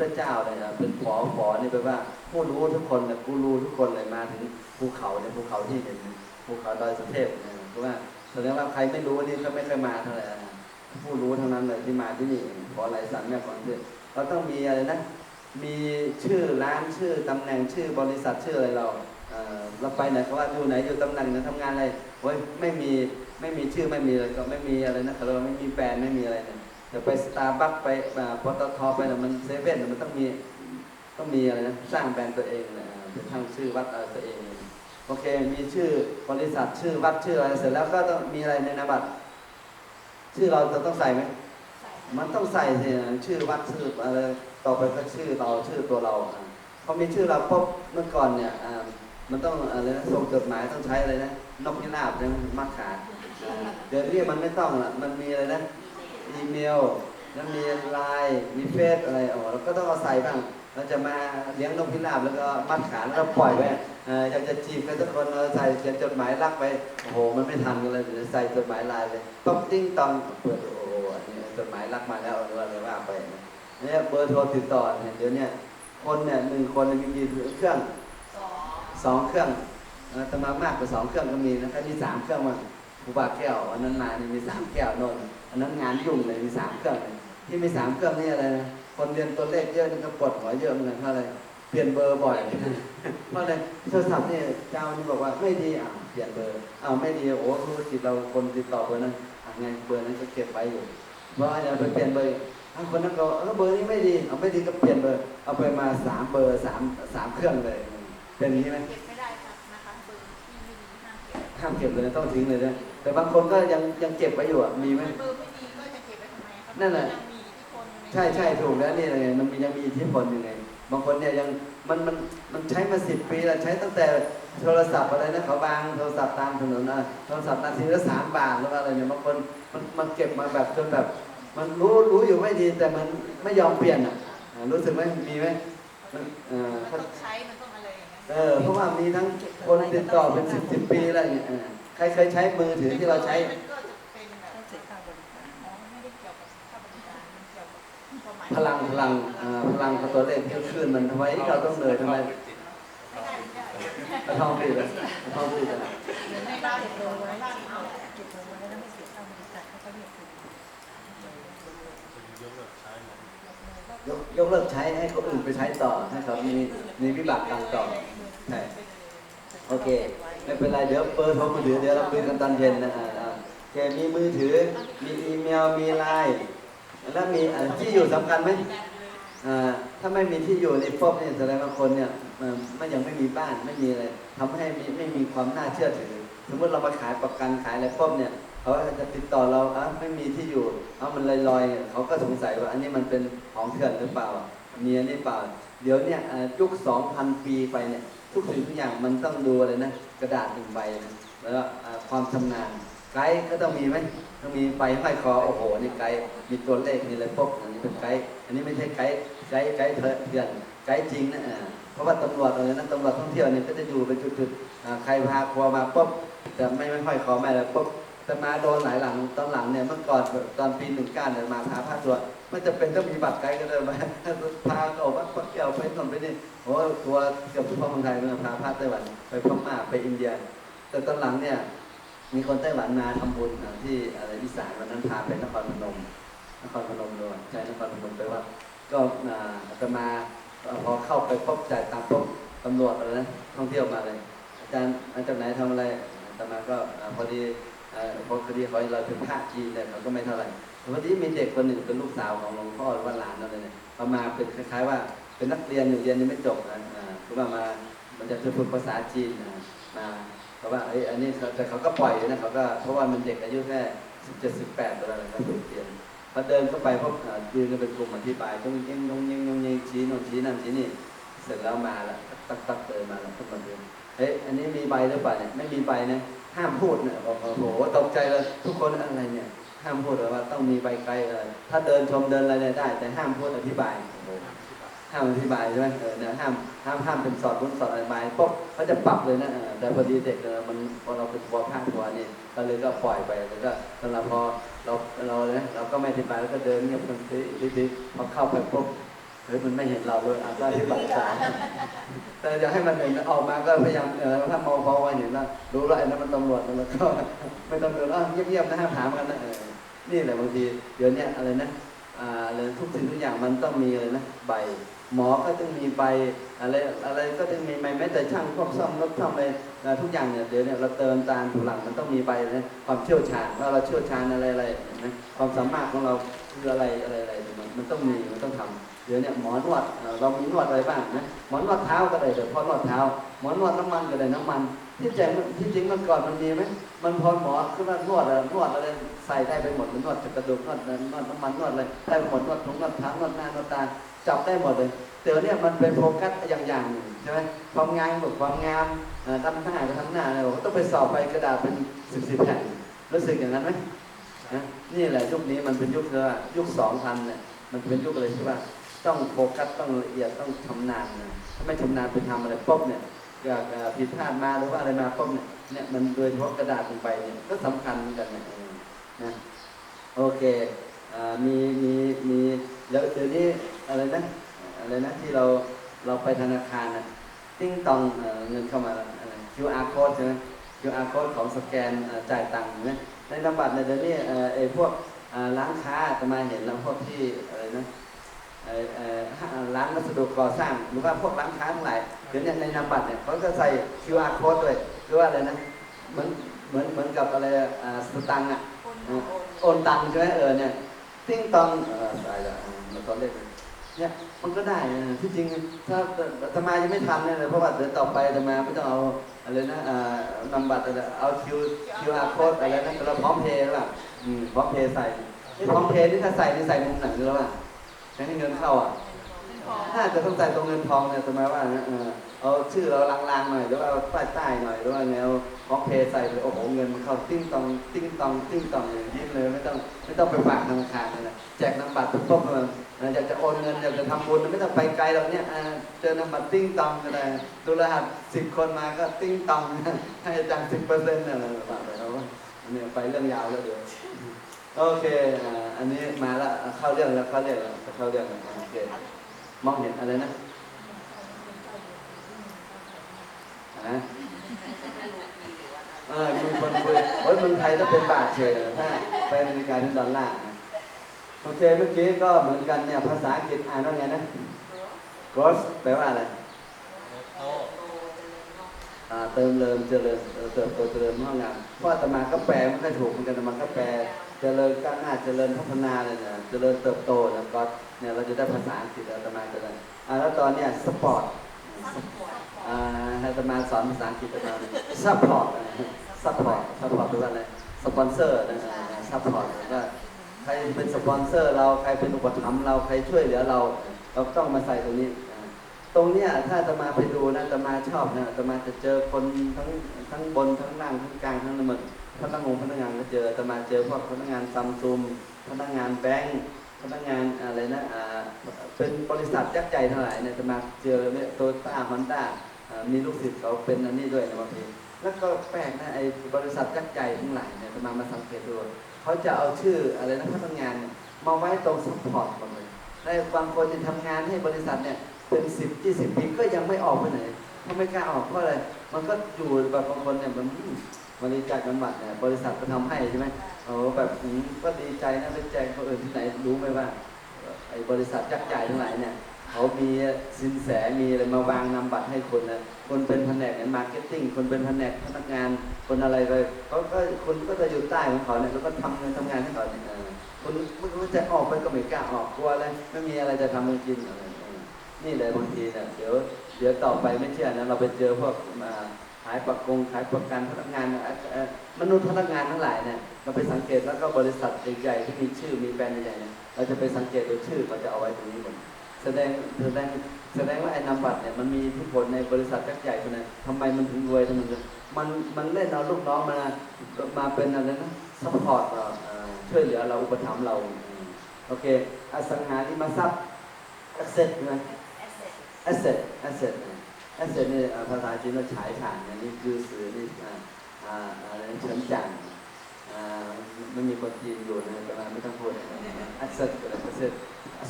ธเจ้าเลยนะเป็นขอขอนี่แปลว่า ผู้รู้ทุกคนเลยผู้รู้ทุกคนเลยมาถึงภูเขาในยภูเขาที่เห็นภูเขาดอยสุเทพเนะเพราะว่าแสดงว่าใครไม่รู้นี่ก็ไม่เคยมาเท่าไหร่ผู้รู้ทั้งนั้นเลยที่มาที่นี่ขออะไรสันแม่ขอเพื่อเราต้องมีอะไรนะมีชื่อร้านชื่อตำแหน่งชื่อบริษัทชื่ออะไรเราเราไปไหนเขาว่าอยู่ไหนอยู่ตำแหน่งไหนทำงานอะไรโอ้ยไม่มีไม่มีชื่อไม่มีอะไรก็ไม่มีอะไรนะเราไม่มีแบรนด์ไม่มีอะไรเนี่ย แต่ไปสตาร์บัคไปอ่าปตทไปนี่มันเซเว่นมันต้องมีต้องมีอะไรนะสร้างแบรนด์ตัวเองนะอ่าเป็นทั้งชื่อวัดอะไรตัวเอง โอเค มีชื่อบริษัทชื่อวัดชื่ออะไรเสร็จแล้วก็ต้องมีอะไรในนามบัตรชื่อเราจะต้องใส่ไหมมันต้องใส่สิชื่อวัดชื่ออะไรต่อไปก็ชื่อเราชื่อตัวเราพอมีชื่อเราปุ๊บเมื่อก่อนเนี่ยมันต้องอะไรนะส่งจดหมายต้องใช้อะไรนะนกพิราบเนี่ยมักขาดเดี๋ยวนี้มันไม่ต้องละมันมีอะไรนะ อีเมล แล้วมีไลน์มีเฟซอะไรอ๋อเราก็ต้องเอาใส่บ้าง เราจะมาเลี้ยงนกพิราบแล้วก็มัดขาแล้วก็ปล่อยไว้เอ่ออยากจะจีบใครสักคนเราใส่เขียนจดหมายรักไปโอ้โหมันไม่ทันกันเลยเดี๋ยวใส่จดหมายไลน์เลยต้องติ้งตองเปิดโอ้โหอันนี้จดหมายรักมาแล้วเอาอะไรว่าไปนะเนี่ยเบอร์โทรติดต่อเนี่ยเดี๋ยวเนี้คนเนี่ยหนึ่งคนเนี่ยมีกี่เครื่องสองสองเครื่องเอ่อแต่มามากกว่าสองเครื่องก็มีนะครับมีสามเครื่องมาครูบาแก้วอันนั้นมานี่มีสามแก้วโน่น อันนั้นงานยุ่งเลยมีสามเครื่องที่มีสามเครื่องนี่อะไรนะคนเรียนตัวเลขเยอะนี่ก็ปวดหัวเยอะเหมือนกันเพราะอะไรเปลี่ยนเบอร์บ่อยเพราะอะไรโทรศัพท์เนี่ยเจ้านี่บอกว่าไม่ดีอะเปลี่ยนเบอร์อ้าวไม่ดีโอ้ธุรกิจเราคนติดต่อเบอร์นั้นอะไงเบอร์นั้นก็เก็บไว้อยู่เพราะอะไรไปเปลี่ยนเบอร์อ้าวคนนั้นก็เออเบอร์นี้ไม่ดีเอาไม่ดีก็เปลี่ยนเบอร์เอาไปมาสามเบอร์สามสามเครื่องเลย เป็นอย่างนี้ไหม ห้ามเก็บห้ามเก็บเลยต้องทิ้งเลยนะแต่บางคนก็ยังยังเก็บไว้อยู่อะมีไหมเบอร์ไม่ดีก็จะเก็บไว้ทำไมครับนั่นแหละยังมีอิทธิพลนใช่ใช่ถูกแล้วนี่ไงมันมียังมีอิทธิพลยังไงบางคนเนี่ยยังมันมันมันใช้มาสิบปีแล้วใช้ตั้งแต่โทรศัพท์อะไรนะเขาบางโทรศัพท์ตามถนนนะโทรศัพท์นาทีละสามบาทแล้วอะไรเนี่ยบางคนมันมันเก็บมาแบบจนแบบ มันรู้รู้อยู่ไม่ดีแต่มันไม่ยอมเปลี่ยนอะอ่ารู้สึกไหมมีไหมมันเออมันเขาต้องใช้มัน เออเพราะว่ามีทั้งคนติดต่อเป็นสิบสิบปีอะไรอย่างเงี้ยเออใครเคยใช้มือถือที่เราใช้ มันก็จะเป็นแบบต้องเสียค่าบริการอ๋อไม่ได้เกี่ยวกับค่าบริการมันเกี่ยวกับความหมายพลังพลังอ่าพลังของตัวเลขที่ขึ้นมันทำไมเราต้องเหนื่อยทำไมไม่ได้ไม่ได้กระท่อมผิดเลยกระท่อมผิดเลยในบ้านเก็บเราเบอร์ไว้บ้านเรา เก็บเบอร์ไว้แล้วไม่เสียค่าบริการเขาก็เรียกคืน ยกยกเลิกใช้ให้คนอื่นไปใช้ต่อให้เขามีมีวิบากกรรมต่อใช่โอเค ไม่เป็นไรเดี๋ยวเบอร์โทรมือถือเดี๋ยวเราคุยกันตอนเย็นนะอ่าอ่าโอเคมีมือถือ มีอีเมลมีไลน์แล้วมีที่อยู่สำคัญไหมอ่าถ้าไม่มีที่อยู่ในพวกนี่แสดงว่าคนเนี่ยเอ่อไม่ยังไม่มีบ้านไม่มีอะไรทำให้มีไม่มีความน่าเชื่อถือ สมมติเรามาขายประกันขายอะไรพวกเนี่ย เขาจะติดต่อเราอะไม่มีที่อยู่เอามันลอยๆเนี่ยเขาก็สงสัยว่า อันนี้มันเป็นของเถื่อนหรือเปล่ามีอันนี้เปล่า เดี๋ยวเนี่ยยุค2,000ปีไปเนี่ย ทุกสิ่งทุกอย่างมันต้องดูอะไรนะกระดาษหนึ่งใบนะแล้วความชำนาญไกด์ก็ต้องมีไหมต้องมีใบห้อยคอโอ้โหนี่ไกด์มีตัวเลขมีอะไรพวกอันนี้เป็นไกด์อันนี้ไม่ใช่ไกด์ไกด์ไกด์เถื่อนไกด์จริงนะเพราะว่าตำรวจอะไรนะตำรวจท่องเที่ยวเนี่ยก็จะอยู่เป็นจุดๆใครพาครัวมาปุ๊บแต่ไม่ไม่ค่อยขอไม่แล้วปุ๊บ แต่มาโดนหลายหลังตอนหลังเนี่ยเมื่อก่อนตอนปีหนึ่งเก้าเนี่ยมาพาพาตัวไม่จะเป็นต้องมีบัตรไกด์ก็เลยมาพาออกมาปักเกี่ยวไปนนไปนี่โอ้ตัวเกือบทุกพ่อคนไทยมาพาพาไต้หวันไปพม่าไปอินเดีย แต่ตอนหลังเนี่ยมีคนไต้หวันมาทำบุญที่อะไรอีสานวันนั้นพาไปนครพนมนครพนมด้วยใช่นครพนมไปว่า ก็อาจะมาพอเข้าไปพบจ่ายตามพบตำรวจอะไรนะท่องเที่ยวมาเลยอาจารย์มาจากไหนทำอะไรอาตมาก็พอดี เอ่อพอคดีเขาเราเป็นภาคจีนเนี่ยเขาก็ไม่เท่าไหร่แต่พอดีมีเด็กคนหนึ่งเป็นลูกสาวของหลวงพ่อหรือว่าหลานนั่นเลยเนี่ยเขามาเป็นคล้ายๆว่าเป็นนักเรียนอยู่เรียนยังไม่จบนะอ่าคือว่ามามันจะฝึกภาษาจีนนะมาเขาะว่าเอ้ยอันนี้แต่เขาก็ปล่อยนะเขาก็เพราะว่ามันเด็กอายุแค่สิบเจ็ดสิบแปดอะไรนะฝึกเรียนพอเดินเข้าไปพบอ่ายืนกันเป็นกลุ่มอธิบายต้องเงี้ยงงงเงี้ยงงงเงี้ยงชี้โน่นชี้นั่นชี้นี่เสร็จแล้วมาล้วตักตักเดินมาแล้วขึ้นมาเดินเฮ้ยอันนี้มีใบหรือเปล่าเนี่ยไม่มีใบนะ ห้ามพูดเนี่ยบอกโอ้โหตกใจเลย ทุกคนอะไรเนี่ย ห้ามพูดเลยว่าต้องมีใบไกลเลยถ้าเดินชมเดินอะไรได้ แต่ห้ามพูดอธิบายห้ามอธิบายใช่ไหมเออเนี่ยห้ามห้ามห้ามเป็นสอดรุ่นสอดอธิบายปุ๊บเขาจะปรับเลยนะแต่พอดีเด็กเนี่ยมันพอเราเป็นตัวภาคตัวนี่ก็เลยก็ปล่อยไปแล้วก็สำหรับพอเราเราเนี่ยเราก็ไม่อธิบายแล้วก็เดินเงียบกันทีทีพอเข้าไปปุ๊บ เฮ้ยมันไม่เห็นเราเลยอะก็อธิบายสามแต่จะให้มันเห็นออกมาก็พยายามเออถ้ามองพอว่าเห็นแล้วรู้แล้วไอ้นั่นมันตำรวจแล้วก็ไม่ต้องเดินอะเงียบๆนะห้ามถามกันนะนี่แหละบางทีเดี๋ยวนี้อะไรนะอ่าอะไรทุกสิ่งทุกอย่างมันต้องมีอะไรนะใบหมอก็ต้องมีใบอะไรอะไรก็ต้องมีใบแม้แต่ช่างพวกซ่อมรถซ่อมอะไรทุกอย่างเนี่ยเดี๋ยวเนี่ยเราเติมตามถูหลังมันต้องมีใบนะความเชี่ยวชาญว่าเราเชี่ยวชาญอะไรอะไรนะความสามารถของเราคืออะไรอะไรอะไรมันมันต้องมีมันต้องทำ เดี๋ยวเนี่ยหมอนวดเรามีนวดอะไรบ้างนะหมอนวดเท้าก็ได้แต่พอนวดเท้า หมอนวดน้ำมันก็ได้น้ำมัน ที่จริงที่จริงเมื่อก่อนมันมีไหมมันพอหมอคือว่านวดอะนวดอะไรใส่ได้ไปหมดมันนวดจะกระดูกนวดนวดน้ำมันนวดอะไรได้หมดนวดตรงนวดเท้านวดหน้านวดตาจับได้หมดเลยเดี๋ยวเนี่ยมันเป็นโฟกัสอย่างอย่างหนึ่งใช่ไหมความงามกับความงามทำหน้ากับทำหน้าอะไรต้องไปสอบไปกระดาษเป็นสิบสิบแผ่นรู้สึกอย่างนั้นไหมนี่แหละยุคนี้มันเป็นยุคเรียกว่ายุคสองพันเนี่ยมันเป็นยุคอะไรที่ว่า ต้องโฟกัสต้องละเอียดต้องชำนาญนะถ้าไม่ชำนาญไปทำอะไรปุ๊บเนี่ยเกิดเอ่อผิดพลาดมาหรือว่าอะไรมาปุ๊บเนี่ยเนี่ยมันโดยเฉพาะกระดาษลงไปเนี่ยก็สำคัญเหมือนกันนะนะโอเคมีมีมีแล้วเดี๋ยวนี้อะไรนะอะไรนะที่เราเราไปธนาคารนะติ้งตองเงินเข้ามาอะไร QR code ใช่ไหม QR code ของสแกนจ่ายตังค์ใช่ไหมในนามบัตรเนี่ยเดี๋ยวนี้ไอ้พวกร้านค้าจะมาเห็นแล้วพวกที่อะไรนะ ร้านวัสดุก่อสร้างหรือว่าพวกร้านค้าทั้งหลายเดี๋ยวนี้ในนามบัตรเนี่ยเขาจะใส่ QR code ด้วยหรือว่าอะไรนะเหมือนเหมือนเหมือนกับอะไรอ่าสตังค์อะโอนตังค์ใช่ไหมเออเนี่ยติ้งตองเออตายละมันตอนเล็กเนี่ยมันก็ได้ที่จริงถ้าธรรมายังไม่ทำเนี่ยเพราะว่าเดี๋ยวต่อไปธรรมาไม่ต้องเอาอะไรนะอ่านำบัตรอะไรเอาคิวคิวอาร์โค้ดอะไรนะเราพร้อมเพย์หรือเปล่าอืมพร้อมเพย์ใส่พร้อมเพย์นี่ถ้าใส่นี่ใส่มุมไหนหรือเปล่า ใช้ให้เงินเข้าอะน่าจะต้องใส่ตรงเงินทองเนี่ยทำไมว่านะเออเอาชื่อเราลางๆหน่อยหรือว่าเอาป้ายใต้หน่อยหรือว่าแนวของเพย์ใส่ไปโอ้โหเงินมันเข้าติ้งตองติ้งตองติ้งตองอย่างยิ้มเลยไม่ต้องไม่ต้องไปฝากธนาคารเลยนะแจกน้ำบัตรปุ๊บๆมันเอออยากจะโอนเงินอยากจะทำบุญไม่ต้องไปไกลหรอกเนี่ยเออเจอน้ำบัตรติ้งตองก็ได้ดูรหัสสิบคนมาก็ติ้งตองให้อาจารย์สิบเปอร์เซ็นต์เนี่ยฝากไปเอาว่าอันนี้ไปเรื่องยาวแล้วเดี๋ยวโอเคอ่าอันนี้มาแล้วเข้าเรื่องแล้วเข้าเรื่องแล้ว เข้าเรื่องแล้วโอเคมองเห็นอะไรนะฮะเออมีคนคุยโอ้ยเมืองไทยต้องเป็นบาทเฉยถ้าไปอเมริกาเป็นดอลลาร์นะโอเคเมื่อกี้ก็เหมือนกันเนี่ยภาษาอังกฤษอ่านว่าไงนะ gross แปลว่าอะไรอ่าเติมเริมเจริญเอ่อเติบโตเจริญงอกงามเพราะอาตมาก็แปลไม่ค่อยถูกเหมือนกันอาตมาก็แปล เจริญก้าวหน้าเจริญพัฒนาเลยนะเจริญเติบโตแล้วก็เนี่ยเราจะได้ภาษาอังกฤษอาตมาจะได้อ่าแล้วตอนเนี้ยสปอร์ตอ่าให้อาตมาสอนภาษาอังกฤษอาตมาซัพพอร์ตซัพพอร์ตซัพพอร์ตคืออะไรสปอนเซอร์นะซัพพอร์ตก็ใครเป็นสปอนเซอร์ เราใครเป็นอุปถัมภ์เราใครช่วยเหลือเราเราต้องมาใส่ตรงนี้อ่าตรงเนี้ยถ้าอาตมาไปดูนะอาตมาชอบนะอาตมาจะเจอคนทั้งทั้งบนทั้งล่างทั้งกลางทั้งน้ำมัน พนักงานพนักงานก็เจอตมาเจอพวกพนักงานซัมซุงพนักงานแบงก์พนักงานอะไรนะอ่าเป็นบริษัทยักษ์ใหญ่ทั้งหลายเนี่ยตมาเจอเนี่ยโตต้าฮอนด้ามีลูกศิษย์เขาเป็นอันนี้ด้วยนะบางทีแล้วก็แปลกนะไอ้บริษัทยักษ์ใหญ่ทั้งหลายเนี่ยจะมามาสังเกตดูเขาจะเอาชื่ออะไรนะพนักงานมาไว้ตรงซัพพอร์ตหมดเลยแล้บางคนที่ทำงานให้บริษัทเนี่ยเป็นสิบยี่สิบปีก็ยังไม่ออกไปไหนเขาไม่กล้าออกเพราะอะไรมันก็อยู่แบบบางคนเนี่ยมัน บริจาคกันบัตรเนี่ยบริษัทก็ทำให้ใช่ไหมโอ้แบบอืมก็ดีใจนะไปแจกคนอื่นที่ไหนรู้ไหมว่าไอ้บริษัทยักษ์ใหญ่ทั้งหลายเนี่ยเขามีสินแสมีอะไรมาวางนำบัตรให้คนนะคนเป็นแผนกมาร์เก็ตติ้งคนเป็นแผนกพนักงานคนอะไรเลยเขาก็คนก็จะอยู่ใต้ของเขาเนี่ยแล้วก็ทำเงินทำงานให้เขาเนี่ยคนมันจะออกไปก็ไม่กล้าออกกลัวเลยไม่มีอะไรจะทำให้กินอะไรนี่เลยบางทีเนี่ยเดี๋ยวเดี๋ยวต่อไปไม่เชื่อนะเราไปเจอพวกมาายประกงขายประกันพนักงานเอ่อเอ่อมนุษย์พนักงานทั้งหลายเนี่ยเราไปสังเกตแล้วก็บริษัทใหญ่ๆที่มีชื่อมีแบรนด์ใหญ่ๆเนี่ยเราจะไปสังเกตดูชื่อเขาจะเอาไว้ตรงนี้หมดแสดงแสดงแสดงว่าไอ้นามบัตรเนี่ยมันมีอิทธิพลในบริษัทยักษ์ใหญ่คนนั้นทำไมมันถึงรวยทำไมมันมันมันเล่นเอาลูกน้องมามาเป็นอะไรนะซัพพอร์ตเราอ่าช่วยเหลือเราอุปถัมภ์เราอืมโอเคอสังหาริมทรัพย์แอสเซทนะแอสเซทแอสเซทแอสเซท นี่อ่าภาษาจีนเราฉายฉานอันนี้คือสื่อนี่อ่าอ่าอะไรนะเฉินจังอ่าไม่มีคนจีนอยู่นะแต่ว่าไม่ต้องพูดแอสเซทก็ได้แอสเซท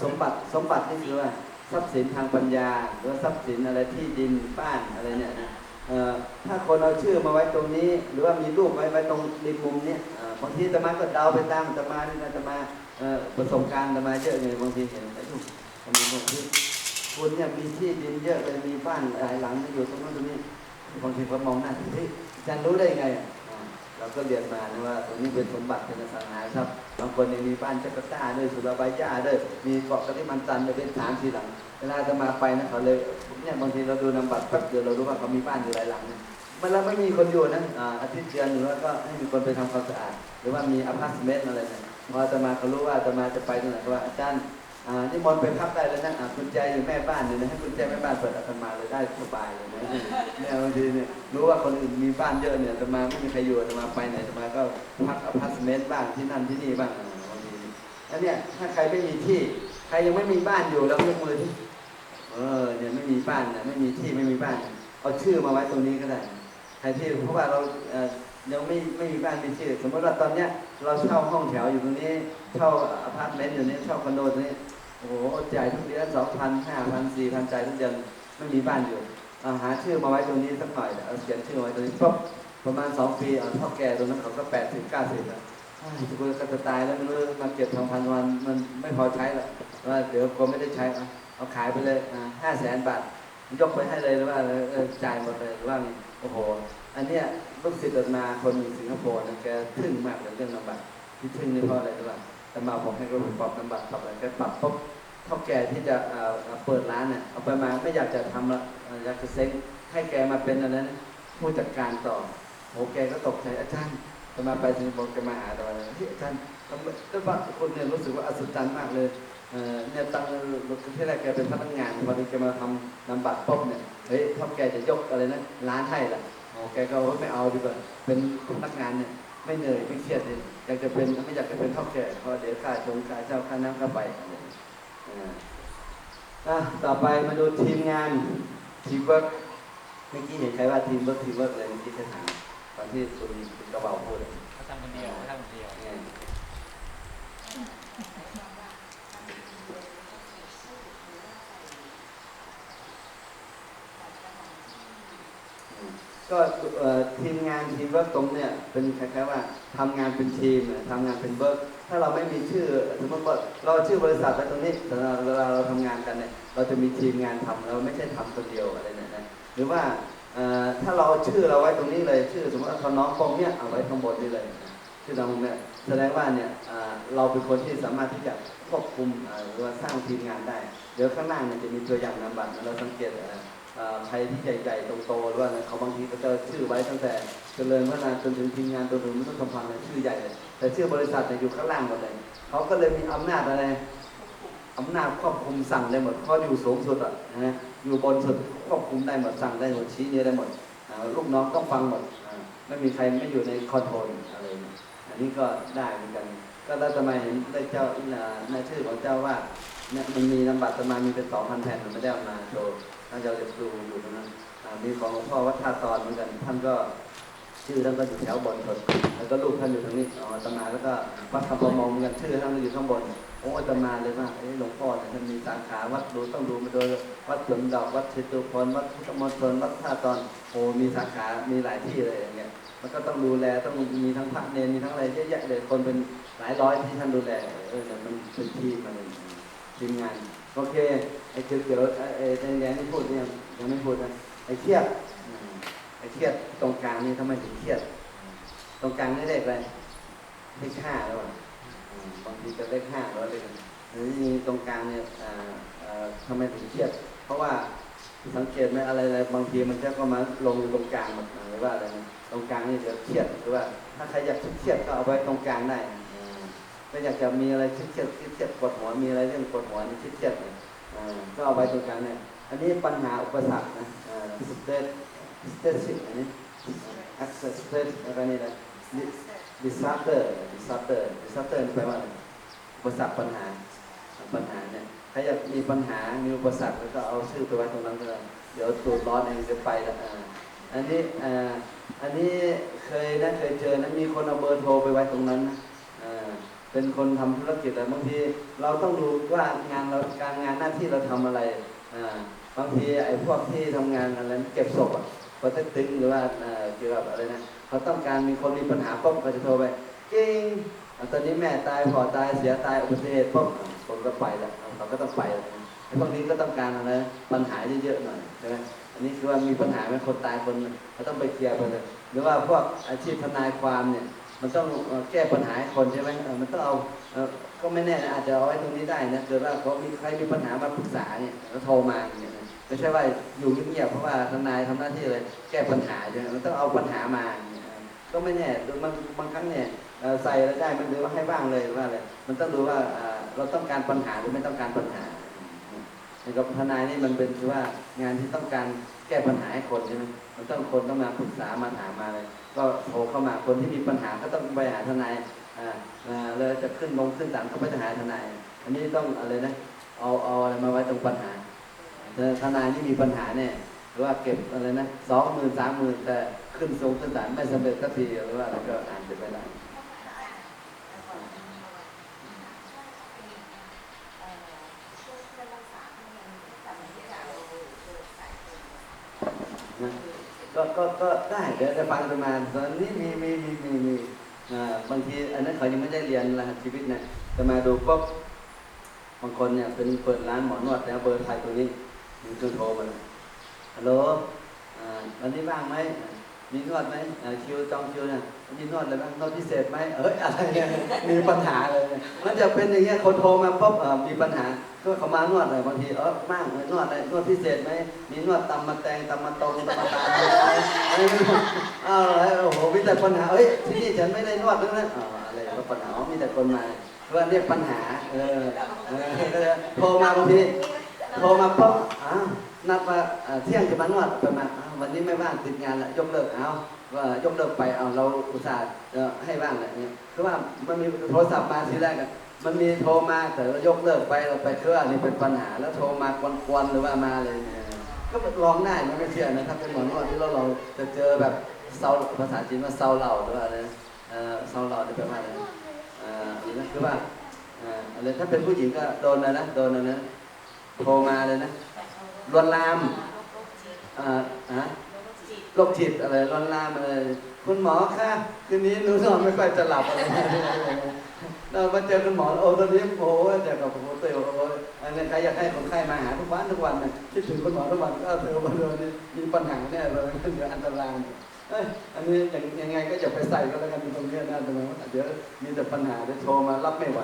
สมบัติสมบัตินี่คือว่าทรัพย์สินทางปัญญา หรือทรัพย์สินอะไรที่ดินบ้านอะไรเนี่ยนะเอ่อถ้าคนเอาชื่อมาไว้ตรงนี้ หรือว่ามีรูปไว้ไว้ตรงริมมุมเนี่ยบางทีอาตมาก็เดาไปตามอาตมานี่อาตมาเอ่อประสบการณ์ตมาเยอะไงบางทีเห็นไอ้ลูกทำไมบางที คุณเนี่ยมีที่ดินเยอะเลยมีบ้านหลายหลังอยู่ตรงนั้นตรงนี้บางทีเขามองหน้าเฮ้ยอาจารย์รู้ได้ไงอะอ่าเราก็เรียนมานะว่าตรงนี้เป็นสมบัติเป็นอสังหาริมทรัพย์บางคนเนี่ยมีบ้านจักรต้าด้วยสุราบายจ้าด้วยมีเกาะกะทิมันจันเป็นสามสี่หลังเวลาจะมาไปนะเขาเลยเนี่ยบางทีเราดูนำบัตรแป๊บเดียวเรารู้ว่าเขามีบ้านอยู่หลายหลังเนี่ยมันล้วไม่มีคนอยู่นะอาทิตย์เดือนหนึ่งแล้วก็ให้มีคนไปทำความสะอาดหรือว่ามีอพาร์ตเมนต์อะไรเนี่ยพอจะมาเขารู้ว่าจะมาจะไปตรงไหนเขาว่าอาจารย์ อ่านี่มนไปพักได้แล้วนะอ่ากุญแจอยู่แม่บ้านเนี่ยนะให้กุญแจแม่บ้านเปิดอาตมาเลยได้สบายเลยนะเนี่ยบางทีเนี่ยรู้ว่าคนอื่นมีบ้านเยอะเนี่ยอาตมาไม่มีใครอยู่อาตมาไปไหนอาตมาก็พักอพาร์ตเมนต์บ้างที่นั่นที่นี่บ้างบางทีแล้วเนี่ยถ้าใครไม่มีที่ ใครยังไม่มีบ้านอยู่แล้วยกมือที่เออเนี่ยไม่มีบ้านนะไม่มีที่ไม่มีบ้านเอาชื่อมาไว้ตรงนี้ก็ได้ใครที่เพราะว่าเราเอ่อยังไม่ไม่มีบ้านมีชื่อ สมมติว่าตอนเนี้ยเราเช่าห้องแถวอยู่ตรงนี้เช่าอพาร์ตเมนต์อยู่นี้เช่าคอนโดตรงนี้ โอ้โหจ่ายทุกเดือนสองพันห้าพันสี่พันจ่ายทุกเดือนไม่มีบ้านอยู่เอาหาชื่อมาไว้ตรงนี้สักหน่อยเอาเขียนชื่อไว้ตรงนี้ปุ๊บประมาณสองปีเอาเท่าแก่ตรงนั้นเขาก็แปดสิบเก้าสิบแล้วทุกคนก็จะตายแล้วไม่รู้มาเก็บทองพันวันมันไม่พอใช้แล้วว่าเดี๋ยวคนไม่ได้ใช้เอาขายไปเลยห้าแสนบาทยกไปให้เลยหรือว่าจ่ายหมดเลยหรือว่าโอ้โห อันเนี้ยลูกศิษย์อาตมาคนอยู่สิงคโปร์นะแกทึ่งมากเลยเรื่องนำบัตรที่ทึ่งนี่เพราะอะไรหรือว่าอา ตมาบอกให้เขาปรับน้ำบัตรปรับอะไรแกปรับปุ๊บเท่าแก่ที่จะเอ่อเปิดร้านเนี่ยเอาไปมาไม่อยากจะทำละอยากจะเซ็งให้แกมาเป็นอะไรนะผู้จัดการต่อโอแกก็ตกใจอาจารย์อาตมาไปสิงคโปร์แกมาหาตมาเลยเฮ้อาจารย์ทำไมก็ว่าคนเนี่ยรู้สึกว่าอัศจรรย์มากเลยเนี่ยตั้งที่แรกแกเป็นพนักงานพอดีแกมาทำนำบัตรปุ๊บเนี่ยเฮ้ยถ้าแกจะยกอะไรนะร้านให้ละโอแกก็ไม่เอาดีกว่าเป็นพนักงานเนี่ย ไม่เหนื่อยไม่เครียดเลยอยากจะเป็นไม่อยากจะเป็นเท่าแก่เพราะเดี๋ยวค่าชงค่าเช่าค่าน้ำค่าไฟต่อไปมาดูทีมงานทีมเวิร์กเมื่อกี้เห็นใครว่าทีมเวิร์กทีมเวิร์กเลยเมื่อกี้จะถามตอนที่คุณกระเบาพูดเลยเขาทำคนเดียวเขาทำคนเดียว ไง ก็ทีมงานทีมเวิร์กตรงเนี่ยเป็นคล้ายๆว่าทำงานเป็นทีมอะทำงานเป็นเวิร์กถ้าเราไม่มีชื่อสมมติว่าเราชื่อบริษัทไว้ตรงนี้แต่เวลาเราทำงานกันเนี่ยเราจะมีทีมงานทำเราไม่ใช่ทำคนเดียวอะไรเนี่ยนะหรือว่าถ้าเราเอาชื่อเราไว้ตรงนี้เลย ชื่อสมมติว่าน้องปองเนี่ยเอาไว้ข้างบนนี่เลยชื่อน้องเนี่ยแสดงว่าเนี่ยเราเป็นคนที่สามารถที่จะควบคุมอ่าหรือว่าสร้างทีมงานได้ เดี๋ยวข้างล่างเนี่ยจะมีตัวอย่างนามบัตรเราสังเกต ใครที่ใหญ่ๆโตๆหรือว่าเขาบางทีก็จะชื่อไว้ตั้งแต่เจริญพัฒนาจนถึงทีมงานตัวถึงไม่ต้องทำพันเลยชื่อใหญ่เลยแต่ชื่อบริษัทเนี่ยอยู่ข้างล่างหมดเลยเขาก็เลยมีอำนาจอะไรอำนาจควบคุมสั่งได้หมดเขาอยู่สูงสุดอะนะอยู่บนสุดควบคุมได้หมดสั่งได้หมดชี้เนิ้วได้หมดลูกน้องต้องฟังหมดไม่มีใครไม่อยู่ในคอนโทรลอะไรอันนี้ก็ได้เหมือนกัน ก็แล้วทำไมเห็นได้เจ้าในชื่อของเจ้าว่าเนี่ยมันมีนามบัตรประมามีเป็นสองพันแผ่นมันไม่ได้เอามาโชว์ ท่านจะดูอยู่ตรงนั้นมีของหลวงพ่อวัดท่าตอนเหมือนกัน ท่านก็ชื่อท่านก็อยู่แถวบนสุดแล้วก็ลูกท่านอยู่ทางนี้อ๋อตมาแล้วก็วัดคำประมงเหมือนกันชื่อท่านก็อยู่ข้างบนโอ้อาตมาเลยว่าเอ้หลวงพ่อเนี่ยท่านมีสาขาวัดดูต้องดูมาโดยวัดสวนดอกวัดเชตุพนวัดพุทธมณฑลวัดท่าตอนโอ้มีสาขามีหลายที่เลยอย่างเงี้ยมันก็ต้องดูแลต้องมีทั้งพระเนรมีทั้งอะไรเยอะแยะเลยคนเป็นหลายร้อยที่ท่านดูแลเออเนี่ยมันเป็นที่มันเป็นทีมงาน โอเคไอ้เขียวๆไอ้ไอ้แดงๆนี่พูดยังยังไม่พูดนะไอ้เครียดอืมไอ้เครียดตรงกลางนี่ทำไมถึงเครียด ตรงกลางนี่เลขอะไรเลขห้าแล้วอะอืมบางทีจะเลขห้าแล้วเลขหรือมีตรงกลางเนี่ยอ่าอ่าทำไมถึงเครียด เพราะว่าสังเกตไหมอะไรอะไรบางทีมันจะก็มาลงอยู่ตรงกลางหมดหรือว่าอะไรนะตรงกลางนี่จะเครียดหรือว่า ถ้าใครอยากเครียดก็เอาไว้ตรงกลางได้ อืมถ้าอยากจะมีอะไรเครียดๆเครียดปวดหัวมีอะไรเรื่องปวดหัวนี่เครียดเนี่ยก็เอาไว้ตรงกลางเนี่ยอันนี้ปัญหาอุปสรรคนะอ่า state state สิอันนี้ access state อะไรนี่นะ disaster disaster disaster แปลว่าอะไรอุปสรรคปัญหาปัญหาเนี่ยใครอยากมีปัญหา มีอุปสรรคแล้วก็เอาชื่อไปไว้ตรงนั้นเลยเดี๋ยวตูดร้อนเองจะไปละอันนี้อันนี้เคยนะเคยเจอนะมีคนเอาเบอร์โทรไปไว้ตรงนั้นนะ เป็นคนทำธุรกิจแต่บางทีเราต้องดูว่างานเราการงานหน้าที่เราทำอะไรอ่าบางทีไอ้พวกที่ทำงานอะไรเก็บศพอะพอตึงหรือว่าเอ่อเกี่ยวกับอะไรนะเขาต้องการมีคนมีปัญหาปุ๊บเขาจะโทรไปจริงตอนนี้แม่ตายพ่อตายเสียตายอุบัติเหตุปุ๊บผมก็ไปแล้วเขาก็ต้องไปแล้วไอ้พวกนี้ก็ต้องการอะไรปัญหาเยอะๆหน่อยใช่ไหมอันนี้คือว่ามีปัญหาไหมคนตายคนเขาต้องไปเคลียร์ไปเลยหรือว่าพวกอาชีพทนายความเนี่ย มันต้องแก้ปัญหาคนใช่ไหมมันต้องเอาก็ไม่แน่อาจจะเอาไว้ตรงนี้ได้นะเกิดว่าเขามีใครมีปัญหามาปรึกษาเนี่ยแล้วโทรมาอย่างเงี้ยไม่ใช่ว่าอยู่เงียบๆเพราะว่าทนายทำหน้าที่อะไรแก้ปัญหาใช่ไหมมันต้องเอาปัญหามาก็ไม่แน่บางบางครั้งเนี่ยใส่แล้วได้มันหรือว่าให้บ้างเลยว่าอะไรมันต้องดูว่าเราต้องการปัญหาหรือไม่ต้องการปัญหา อย่กับทนายนี่มันเป็นคือว่างานที่ต้องการแก้ปัญหาให้คนใช่ไหมมันต้องคนต้องมาปรึกษามาถามมาอะไรก็โทรเข้ามาคนที่มีปัญหาก็ต้องไปหาทนายอ่าอ่าเลยจะขึ้นลงขึ้นศาลก็ไปหาทนาย อันนี้ต้องอะไรนะเอาเอาอะไรมาไว้ตรงปัญหาทนายที่มีปัญหาเนี่ยหรือว่าเก็บอะไรนะสองหมื่นสามหมื่นแต่ขึ้นสูงขึ้นศาลไม่สำเร็จสักทีหรือว่าอะไรก็อ่านจะไม่ได้นะ ก็ก็ได้เดี๋ยวจะฟังปมาตอนนี้มีมีมีมีมีบางทีอันนั้นเขายังไม่ได้เรียนรหัสชีวิตเนี่ยจะมาดูปุ๊บบางคนเนี่ยเป็นเปิดร้านหมอนวดแล้วเบอร์ไทยตัวนี้มีเครื่องโทรมาเลยฮัลโหลวันนี้ว่างไหม มีนวดไหมคิวจองคิวเนี่ยมีนวดอะไรบ้างนวดพิเศษไหมเอ้ยอะไรเนี่ยมีปัญหาเลยมันจะเป็นอย่างเงี้ยคนโทรมาปุ๊บมีปัญหาก็เขามานวดเลยบางทีเออว่างนวดอะไรนวดพิเศษไหมมีนวดตำมาแตงตำมาตรงตำมาตาอะไรอ้าวอะไรโอ้โหมีแต่ปัญหาเอ้ยที่นี่ฉันไม่ได้นวดด้วยนะอะไรก็ปัญหาอ๋อมีแต่คนมาว่าเรียกปัญหาเออเออโทรมาบางที โทรมาปุ๊บอ้าวนัดว่าอ่าเที่ยงจะมานวดไปมาอ้าววันนี้ไม่ว่างติดงานละยกเลิกเอาว่ายกเลิกไปเอาเราอุตส่าห์เอ่อให้ว่างแหละเนี่ยคือว่ามันมีโทรศัพท์มาทีแรกอะมันมีโทรมาแต่เรายกเลิกไปเราไปเครื่องนี่เป็นปัญหาแล้วโทรมากวนๆหรือว่ามาเลยเนี่ยก็ลองได้มันไม่เชื่อนะถ้าเป็นหมอนวดที่เราลองจะเจอแบบเซาภาษาจีนว่าเซาเหล่าหรือว่าอะไรเอ่อเซาเหล่านี่แปลว่าอะไรอ่อนี่นะคือว่าอ่าอะไรถ้าเป็นผู้หญิงก็โดนเลยนะโดนเลยนะ โทรมาเลยนะลวนลามอ่าฮะโรคจิตอะไรลวนลามอะไรคุณหมอคะคืนนี้หนูนอนไม่ค่อยจะหลับอะไรเรามาเจอคุณหมอโอ้ตอนนี้โอ้เจอกับผมเตยโอ้อันนี้ใครอยากให้คนไข้มาหาทุกวันทุกวันเนะคิดถึงคุณหมอทุกวันก็เธอมาเลยนี่มีปัญหาแน่เลยเดี๋ยวอันตรายอันนี้อย่างยังไงก็อย่าไปใส่ก็แล้วกันตรงนี้นะตรงนี้เดี๋ยวมีแต่ปัญหาเดี๋ยวโทรมารับไม่ไหว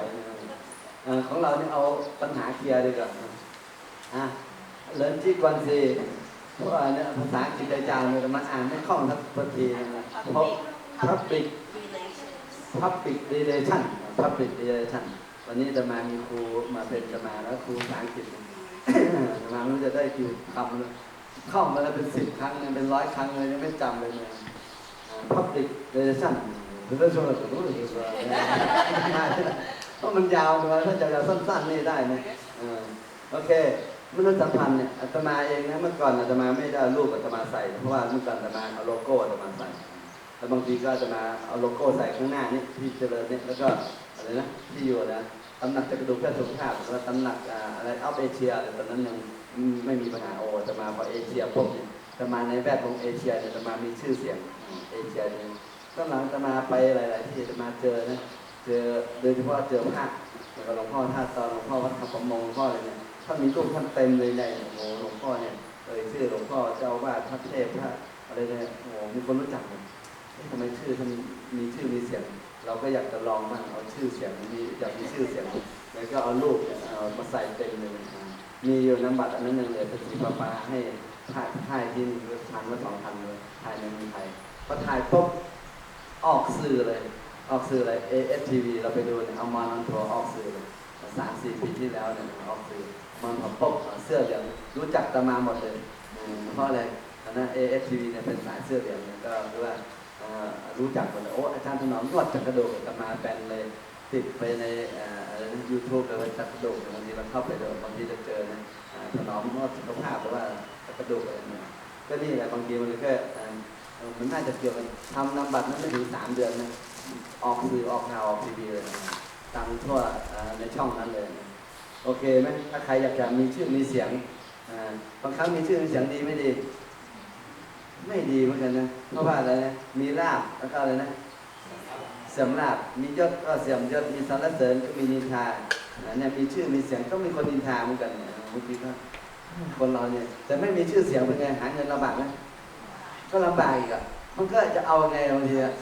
ของเราเนี่ยเอาปัญหาเคลียร์ดีกว่า อะเริ่มที่กวนซีเพราะว่าเนี่ยภาษาอังกฤษอาจารย์เนี่ยมันอ่านไม่คล่องทักทีนะเพราะ public public relation public relation วันนี้จะมามีครูมาเป็นจะมาแล้วครูภาษาอังกฤษจะมาไม่รู้จะได้กี่คำเลยเข้ามาแล้วเป็นสิบครั้งเนี่ยเป็นร้อยครั้งเลยยังไม่จำเลยเนี่ยอ่า public relation หรือว่าชวนเรารู้หรือว่าเพราะมันยาวมาถ้าจะสั้นๆนี่ได้นะเออโอเค มนุษยสัมพันธ์เนี่ยอาตมาเองนะเมื่อก่อนอาตมาไม่ได้รูปอาตมาใส่ เพราะว่าเมื่อก่อนอาตมาเอาโลโก้อาตมาใส่แล้วบางทีก็อาตมาเอาโลโก้ใส่ข้างหน้านี่ที่เจริญเนี่ยแล้วก็อะไรนะที่อยู่นะตำหนักจักรดูเพื่อสุขภาพหรือว่าตำหนักอะไรเอัพเอเชียอะไรตอนนั้นยังไม่มีปัญหาโออาตมาพอเอเชียพบเนี่ยอาตมาในแวดวงเอเชียเนี่ยอาตมามีชื่อเสียงเอเชียเนี่ยก็หลังอาตมาไปหลาย ๆ ที่อาตมาเจอนะเจอโดยเฉพาะเจอพระอย่างกับหลวงพ่อท่าตอนหลวงพ่อวัดธรรมประมงหลวงพ่ออะไรเนี่ย ท่านมีรูปท่านเต็มเลยในโอ้โหหลวงพ่อเนี่ยเอ่ยชื่อหลวงพ่อเจ้าวาดพระเทพพระอะไรเนี่ยโอ้โหมีคนรู้จักหมดเอ๊ะทำไมชื่อท่านมีชื่อมีเสียง เราก็อยากจะลองบ้างเอาชื่อเสียงมีอยากมีชื่อเสียงแล้วก็เอารูปเนี่ยเอามาใส่เต็มเลยมีอยู่น้ำบัตรอันนั้นยังเลือเป็นสีปลาปลาให้ถ่ายถ่ายที่นี่พันละสองพันเลยถ่ายในเมืองไทยพอถ่ายปุ๊บออกสื่อเลย ออกสื่ออะไร ASTV เราไปดูเนี่ยเอามานอนทัวร์ออกสื่อเลยสามสี่ปีที่แล้วเนี่ยออกสื่อ มันพอปุ๊บเสื้อเหลืองรู้จักตามาหมดเลยเพราะอะไรอันนั้น ASTV เนี่ยเป็นสายเสื้อเหลืองเนี่ยก็คือว่าเอ่อรู้จักหมดเลยโอ้อาจารย์ถนอมนวดจักรกระดูกตามาแฟนเลยติดไปในยูทูบเลยว่าจักรกระดูกบางทีเราเข้าไปดูบางทีจะเจอนะถนอมนวดสุขภาพหรือว่าจักรกระดูกอะไรเนี่ยก็นี่แหละบางทีมันก็เอ่อเอ่อมันน่าจะเกี่ยวกันทำนำบัตรนั้นไม่ถึงสามเดือนนะออกสื่อออกข่าวออกทีวีเลยนะดังทั่วในช่องนั้นเลยนะ โอเคไหมถ้าใครอยากจะมีชื่อมีเสียงบางครั้งมีชื่อมีเสียงดีไม่ดี ไม่ดีเหมือนกันนะเพราะว่าอะไรนะมีลาบแล้วก็อะไรนะเสื่อมลาบมียศก็เสื่อมยศมีสรรเสริญก็มีนินทาเนี่ยมีชื่อมีเสียงก็มีคนนินทาเหมือนกันเนี่ยบางทีก็คนเราเนี่ยแต่ไม่มีชื่อเสียงเป็นไงหาเงินลำบากไหมก็ลำบากอีกอะมันก็จะเอาไงบางทีอะ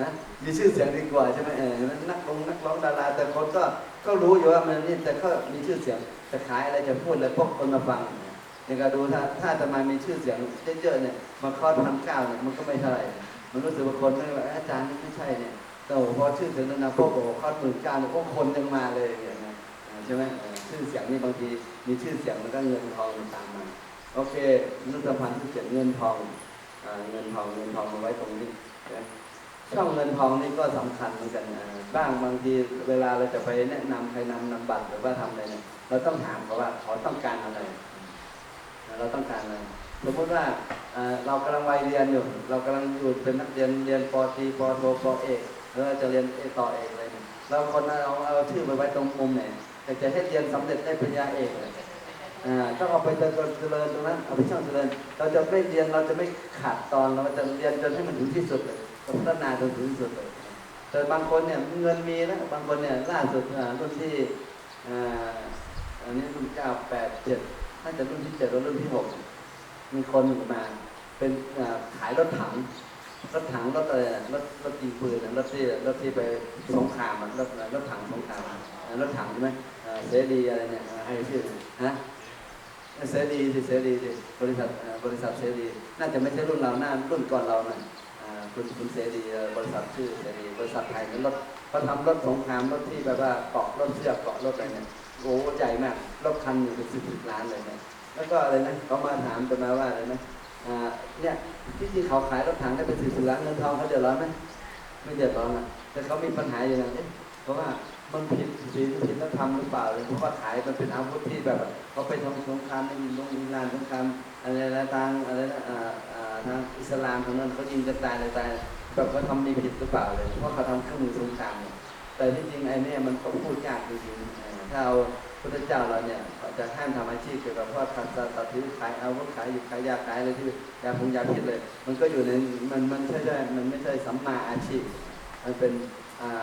นะมีชื่อเสียงดีกว่าใช่ไหมเออนักลงนักร้องดาราแต่คนก็ ก็รู้อยู่ว่ามันนี่แต่ก็มีชื่อเสียงจะขายอะไรจะพูดอะไรพวกคนมาฟังอย่างก็ดูถ้าถ้าจะมามีชื่อเสียงเยอะๆเนี่ยมาคลอดพันเก้าเนี่ยมันก็ไม่เท่าไหร่มันรู้สึกว่าคนไม่ว่าอาจารย์นี่ไม่ใช่เนี่ยแต่พอชื่อเสียงนานๆพวกโอ้คอดหมื่นเก้าเนี่ยพวกคนยังมาเลยอย่างเงี้ยนะอ่าใช่ไหมชื่อเสียงนี่บางทีมีชื่อเสียงมันก็เงินทองมันตามมาโอเคนุสพันธ์ที่เขียนเงินทองเงินทองเงินทองมาไว้ตรงนี้นะ ช่องเงินทองนี่ก็สำคัญเหมือนกันอ่าบ้างบางทีเวลาเราจะไปแนะนำใครนำนำบัตรหรือว่าทำอะไรเนี่ยเราต้องถามเขาว่าเขาต้องการอะไร เราต้องการอะไรสมมติว่าเรากำลังวัยเรียนอยู่ เรากำลังอยู่เป็นนักเรียนเรียนปอตรีปอโทปอเอกแล้วเราจะเรียนเอต่อเอกอะไรเนี่ยเราคนเอาเอาชื่อไปไว้ตรงมุมไหนอยากจะให้เรียนสำเร็จได้ปริญญาเอกเลยต้องเอาไปเจริญเจริญตรงนั้นเอาไปช่างเจริญ เราจะไม่เรียนเราจะไม่ขาดตอนเราจะเรียนจนให้มันถึงที่สุดเลย พัฒนาจนถึงสุดเลยแต่บางคนเนี่ยเงินมีนะบางคนเนี่ยล่าสุดรุ่นที่ออันนี้รุ่นเก้าแปดเจ็ดน่าจะรุ่นที่เจ็ดหรือรุ่นที่หกมีคนหนึ่มา เป็นขายรถถังรถถังรถอะไรรถรถยิงปืนอรถที่รถที่ไปสงครามรถรถถังสงครามรถถังใช่ไหมเสรีอะไรเนี่ยให้ชื่อฮะเสรีสิเสรีสิบริษัทบริษัทเสรีน่าจะไม่ใช่รุ่นเราหน้ารุ่นก่อนเราหน่อยอ่า คุณคุณเสรีบริษัทชื่อเสรีบริษัทไทยเป็นรถเขาทำรถสงครามรถที่แบบว่าเกาะรถเชือกเกาะรถอะไรเนี่ยโอ้ใหญ่มากรถคันหนึ่งเป็นสิบสิบล้านเลยเนี่ยแล้วก็อะไรนะเขามาถามจะมาว่าอะไรนะเนี่ยที่จริงเขาขายรถถังได้เป็นสิบสิบล้านเงินทองเขาเดือดร้อนไหมไม่เดือดร้อนนะแต่เขามีปัญหาอย่างนั้นเอ๊ะเพราะว่ามันผิดศีลผิดธรรมหรือเปล่าเลยเพราะว่าขายมันเป็นอาวุธที่แบบเขาไปทำสงครามในอินโดนีเซียสงครามอะไรนะทางอะไรนะ อ่าอ่าทางอิสลามทางนั้นเขายิงกันตายเลยตายแบบเขาทำมีผิดหรือเปล่าเลยเพราะเขาทำเครื่องมือสงครามเนี่ยแต่ที่จริงไอ้นี่มันก็พูดยากจริงๆถ้าเอาพระเจ้าเราเนี่ยจะห้ามทำอาชีพเกี่ยวกับพวกขัดสตัดถือขายเอาวุขายหยุดขายยาขายอะไรที่ยาพงยาพิษเลย มันก็อยู่ในมันมันใช่ใช่มันไม่ใช่สัมมาอาชีพ มันเป็น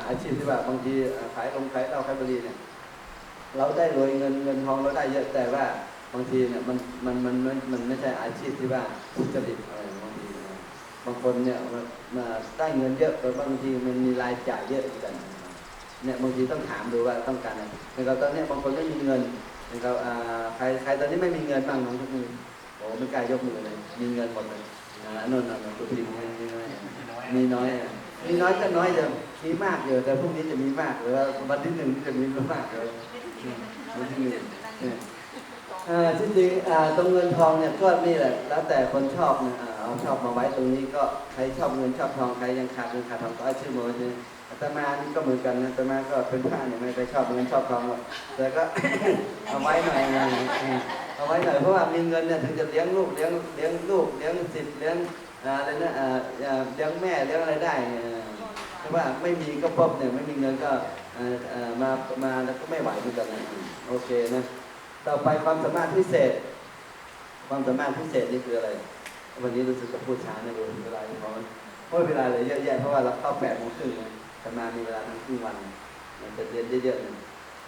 อาชีพที่แบบบางทีขายลงขายเหล้าขายบุหรี่เนี่ยเราได้รวยเงินเงินทองเราได้เยอะแต่ว่า บางทีเนี่ยมันมันมันมันมันไม่ใช่อาชีพที่ว่าสุจริตอะไรบางทีนะบางคนเนี่ยมามาได้เงินเยอะแต่บางทีมันมีรายจ่ายเยอะเหมือนกันเนี่ยบางทีต้องถามดูว่าต้องการอะไรอย่างเราตอนเนี้ยบางคนไม่มีเงินอย่างเราอ่าใครใครตอนนี้ไม่มีเงินบ้างน้องทุกมือโอ้ไม่กล้ายกมือเลยมีเงินหมดเลยอ่าอนนท์อนนท์ตัวพิมพ์มีน้อยมีน้อยอะมีน้อยก็น้อยเดียวมีมากเดียวแต่พรุ่งนี้จะมีมากหรือว่าวันที่หนึ่งจะมีมากเลยวันที่หนึ่งเนี่ยอ่า ที่จริงตรงเงินทองเนี่ยก็นี่แหละ แล้วแต่คนชอบนะเอาชอบมาไว้ตรงนี้ก็ใครชอบเงินชอบทองใครยังขาดเงินขาดทองก็เอาชื่อมาไว้เลยอาตมานี่ก็เหมือนกันนะอาตมาก็เป็นพระเนี่ยไม่ไปชอบเงินชอบทองหรอกแต่ก็เอาไว้หน่อยนะเอาไว้หน่อยเพราะว่ามีเงินเนี่ยถึงจะเลี้ยงลูกเลี้ยงเลี้ยงลูกเลี้ยงศิษย์เลี้ยงอะไรนะเลี้ยงแม่เลี้ยงอะไรได้เพราะว่าไม่มีก็พบเนี่ยไม่มีเงินก็มามาแล้วก็ไม่ไหวเหมือนกันนะโอเคนะ ต่อไปความสามารถพิเศษ ความสามารถพิเศษนี่คืออะไร วันนี้รู้สึกจะพูดช้าในะดูเวลาเพราะมันเพราะเวลาเลยเยอะแยะเพราะว่าเราเข้าแปดโมงครึ่งนะแต่มามีเวลาทั้งครึ่งวันมันจะเรียนเยอะๆเนี่ย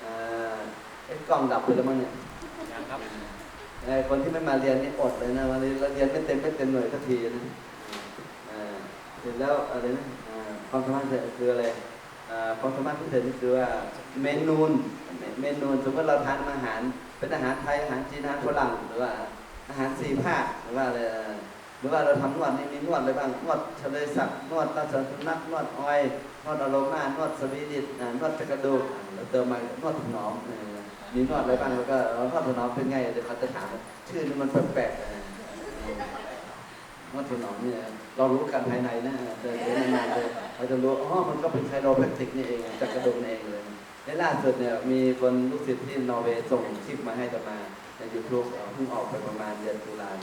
อ่าไอ้กล้องดับไปแล้วมั้งเนี่ยยังครับไอ้คนที่ไม่มาเรียนนี่อดเลยนะวันนี้เราเรียนไม่เต็มไม่เต็มหน่วยสักทีนะอ่าเสร็จแล้วอะไรนะอ่าความสามารถพิเศษคืออะไรอ่าความสามารถพิเศษนี่คือว่าเมนูนเมนูนสมมติเราทานอาหาร เป็นอาหารไทยอาหารจีนอาหารฝรั่งหรือว่าอาหารสี่ภาคหรือว่าอะไรหรือว่าเราทำนวดนี่มีนวดอะไรบ้างนวดเฉลยศักนวดตาสันสุนัขนวดอ้อยนวดอโรมานวดสวีดิตนวดตะกระดูกเราเติมมานวดถนอมเออมีนวดอะไรบ้างแล้วก็นวดถนอมเป็นไงเดี๋ยวเขาจะถามชื่อนี่มันแปลกๆนวดถนอมเนี่ยเรารู้กันภายในนะเดินเดินนานๆเลยเราจะรู้อ๋อมันก็เป็นไคโรแพคติกนี่เองจากกระดูกนี่เองเลย ในล่าสุดเนี่ยมีคนลูกศิษย์ที่นอร์เวย์ส่งคลิปมาให้จะมาในยูทูบเพิ่งออกไปประมาณเดือนตุลาน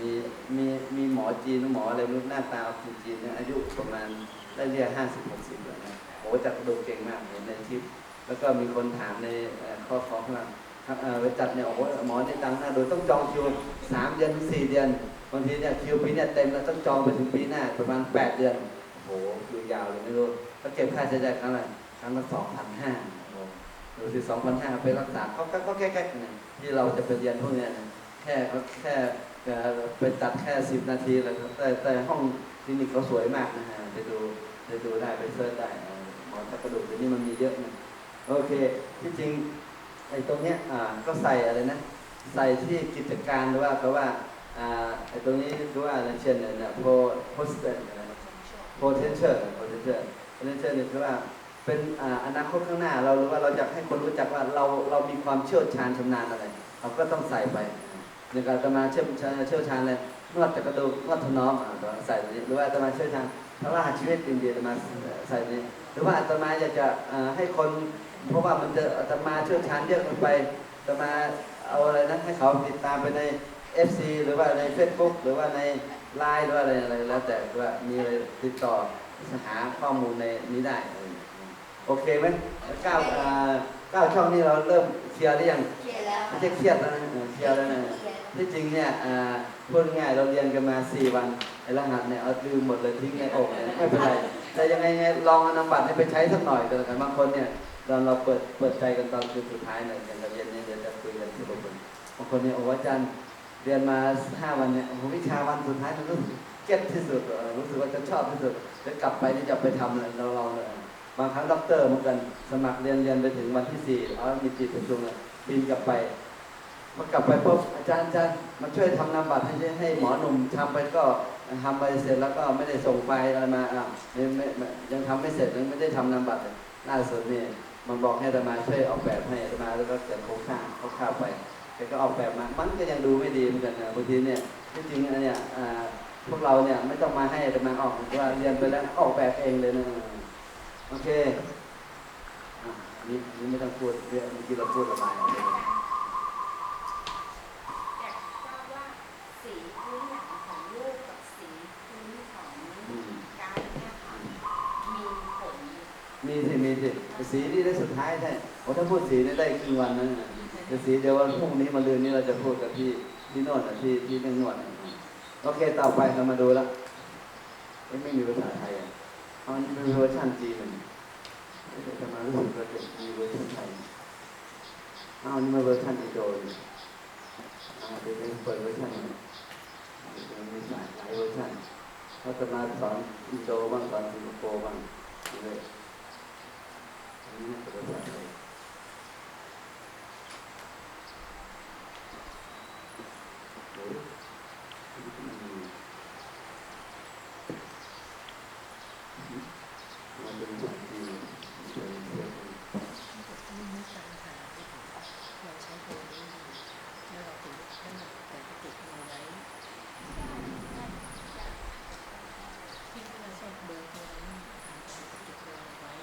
มีมีมีหมอจีนหมออะไรรูปหน้าตาจีนจีนอายุประมาณได้เรียกห้าสิบหกสิบแล้วนะโอ้จัดกระดูเก่งมากเห็นในคลิป แล้วก็มีคนถามในเอ่อข้อของข้างหลังครับเอ่อไปจัดเนี่ยโอ้โหหมอได้ตังหน้าโดยต้องจองคิวสามเดือนสี่เดือนบางทีเนี่ยคิวปีเนี่ยเต็มแล้วต้องจองไปถึงปีหน้าประมาณแปดเดือนโอ้โหคิวยาวเลยไม่รู้แล้วเก็บค่าใช้จ่ายครั้งละครั้งละสองพันห้า ดูสิสองพันห้าไปรักษาเขาก็แค่แค่เนี่ยที่เราจะไปเรียนพวกเนี้ยนะแค่เขาแค่ไปตัดแค่สิบนาทีแล้วแต่แต่ห้องคลินิกเขาสวยมากนะฮะไปดูไปดูได้ไปเสิร์ชได้หมอจักกระดูกเดี๋ยวนี้มันมีเยอะนะโอเคที่จริงไอ้ตรงเนี้ยอ่าก็ใส่อะไรนะ ใส่ที่กิจการหรือว่าเพราะว่าอ่าไอ้ตรงนี้คือว่าอะไรเช่นเนี่ยโพโพสเตอร์อะไรนะ potential potential potential เนี่ยคือว่า เป็นอนาคตข้างหน้า เราหรือว่าเราอยากให้คนรู้จักว่าเราเรามีความเชี่ยวชาญชำนาญอะไร เราก็ต้องใส่ไปในการจะมาเชี่ยวชาญเชี่ยวชาญอะไรนวดจักระดูกนวดถนอมใส่ตรงนี้หรือว่าจะมาเชี่ยวชาญพระราชชีวิตอินเดียจะมาใส่นี้ หรือว่าอาตมาอยากจะให้คน เพราะว่ามันจะอาตมาเชี่ยวชาญเยอะเกินไปอาตมาเอาอะไรนะให้เขาติดตามไปใน FC หรือว่าใน Facebook หรือว่าในไลน์หรือว่าอะไรอะไรแล้วแต่ว่ามีอะไรติดต่อหาข้อมูลในนี้ได้ โอเคไหมเก้าอ่าเก้าช่องนี้เราเริ่มเคลียร์หรือยังเคลียร์แล้วไม่ใช่เครียดแล้วนะเออเคลียร์แล้วนะเคลียร์ที่จริงเนี่ยอ่าพูดง่ายๆเราเรียนกันมา4วันไอ้รหัสเนี่ยเอาลืมหมดเลยทิ้งในอกเนี่ยไม่เป็นไรแต่ยังไงไงลองเอานำบัตรให้ไปใช้สักหน่อยก็แล้วกันบางคนเนี่ยตอนเราเปิดเปิดใจกันตอนคืนสุดท้ายเนี่ยอย่างเราเย็นเนี่ยเดี๋ยวจะคุยกันที่บางคนบางคนเนี่ยโอ้อาจารย์เรียนมา5วันเนี่ยโอ้โหวิชาวันสุดท้ายมันรู้สึกเก็ตที่สุดเออรู้สึกว่าจะชอบที่สุดจะกลับไปนี่จะไปทำเลยเราลองเลย บางครั้งด็อกเตอร์เหมือนกันสมัครเรียนเรียนไปถึงวันที่สี่เอามีจิตประชุมเลยบินกลับไปพอกลับไปปุ๊บอาจารย์อาจารย์มาช่วยทำนามบัตรให้ให้หมอหนุ่มทำไปก็ทำไปเสร็จแล้วก็ไม่ได้ส่งไฟอะไรมาอะไม่ไม่ยังทำไม่เสร็จยังไม่ได้ทำนามบัตรเลยล่าสุดนี่มันบอกให้อาตมาช่วยออกแบบให้อาตมาแล้วก็เขียนโครงสร้างคร่าวไปแกก็ออกแบบมามันก็ยังดูไม่ดีเหมือนกันนะบางทีเนี่ยที่จริงอันเนี่ยพวกเราเนี่ยไม่ต้องมาให้อาตมาออกว่าเรียนไปแล้วออกแบบเองเลยนะ โอเคอันนี่นี่ไม่ต้องพูดเรื่องเมื่อกี้เราพูดระบายออกไปอยากทราบว่าสีพื้นหนังของลูกกับสีพื้นของอืมกายเนี่ยค่ะมีผลมีสิมีสิสีนี่ได้สุดท้ายใช่โอ้ถ้าพูดสีนี่ได้ครึ่งวันนะแต่สีเดี๋ยววันพรุ่งนี้มาลืนนี้เราจะพูดกับที่ที่โน่นน่ะที่ที่เรื่องนวดนะโอเคต่อไปเรามาดูแล้วเอ๊ะไม่มีภาษาไทยอะ มันเป็นเวอร์ชันจีนมันเอ๊ะแต่มารู้สึกว่าจะมีเวอร์ชันไทยอ้าวนี่มาเวอร์ชันอินโดนอ่าเป็นเปิดเวอร์ชันมีหลายหลายเวอร์ชันเขาจะมาสอนอินโดบ้างสอนสิงคโปร์บ้างเลยอันนี้น่าจะเป็นแบบไทย มันเป็นแบบที่เป็นเรื่อง ไม่มีการหาเราใช้โบนี้แล้วเราถึงได้แต่ก็ติดเอาไว้ที่เราใช้เบอร์โทรนี้เก็บเบอร์ไว้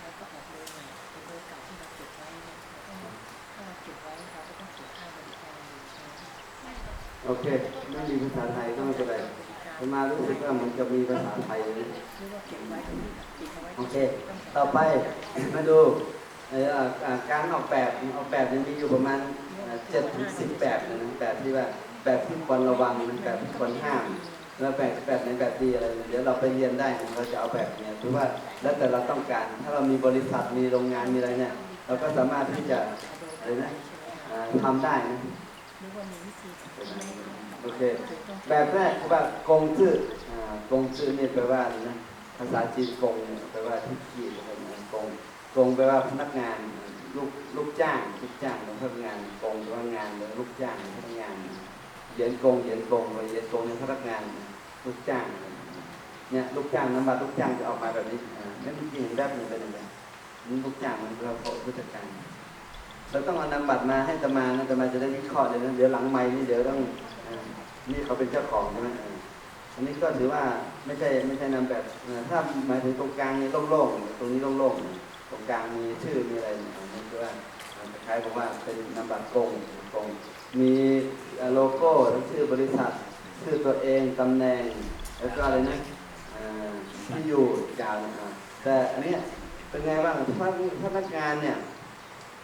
แล้วก็ออกเบอร์ใหม่เบอร์เก่าที่เราเก็บไว้เนี่ยถ้าเราเก็บไว้เราก็ต้องเสียค่าบริการอยู่ใช่ไหม โอเค ไม่มีภาษาไทยก็ไม่เป็นไรผ มารู้สึกว่ามันจะมีภาษาไทยหรือว่าเก็บไว้ตรงโอเค ต่อไปมาดูการออกแบบออกแบบนี่ยมีอยู่ประมาณเจ็ดถึงสิบแบบนะแบบที่ว่าแบบที่ควรระวังแบบที่ควรห้าม แล้วแบบแบบไหนแบบดีอะไรเดี๋ยวเราไปเรียนได้เราจะเอาแบบเนี้ยถือว่าแล้วแต่เราต้องการถ้าเรามีบริษัทมีโรงงานมีอะไรเนี่ยเราก็สามารถที่จะอะไรนะทำได้นะ โอเค แบบแรกคือว่ากงชื่ออ่ากงชื่อเนี่ยแปลว่านะภาษาจีนกงเนี่ยแปลว่าที่ขีดอะไรนะกงกงแปลว่าพนักงานลูกลูกจ้างลูกจ้างของพนักงานกงแปลว่างานหรือลูกจ้างพนักงานเหยียนกงเหยียนกงเหยียนกงในพนักงาน ลูกจ้างเนี่ยลูกจ้างนามบัตรลูกจ้างจะออกมาแบบนี้อ่าไม่มีจริงแบบนี้เป็นยังไงนี่ลูกจ้างมันเราผู้จัดการเราต้องเอานามบัตรมาให้ตมานะตมาจะได้วิเคราะห์เลยนะเดี๋ยวหลังไม้นี่เดี๋ยวต้อง นี่เขาเป็นเจ้าของใช่ไหมอันนี้ก็ถือว่าไม่ใช่ไม่ใช่นำแบบถ้าหมายถึงตรงกลางนี่โล่งๆตรงนี้โล่งๆตรงกลางมีชื่อมีอะไรเนี่ยอันนี้คือว่าคล้ายๆผมว่าเป็นนามบัตรกงกงมีโลโก้และชื่อบริษัท ชื่อตัวเองตำแหน่ง แล้วก็อะไรนะที่อยู่ยาวนะอ่าแต่อันนี้เป็นไงบ้างถ้าพนักงานเนี่ย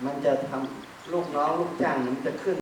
มันจะทำลูกน้องลูกจ้างมันจะขึ้น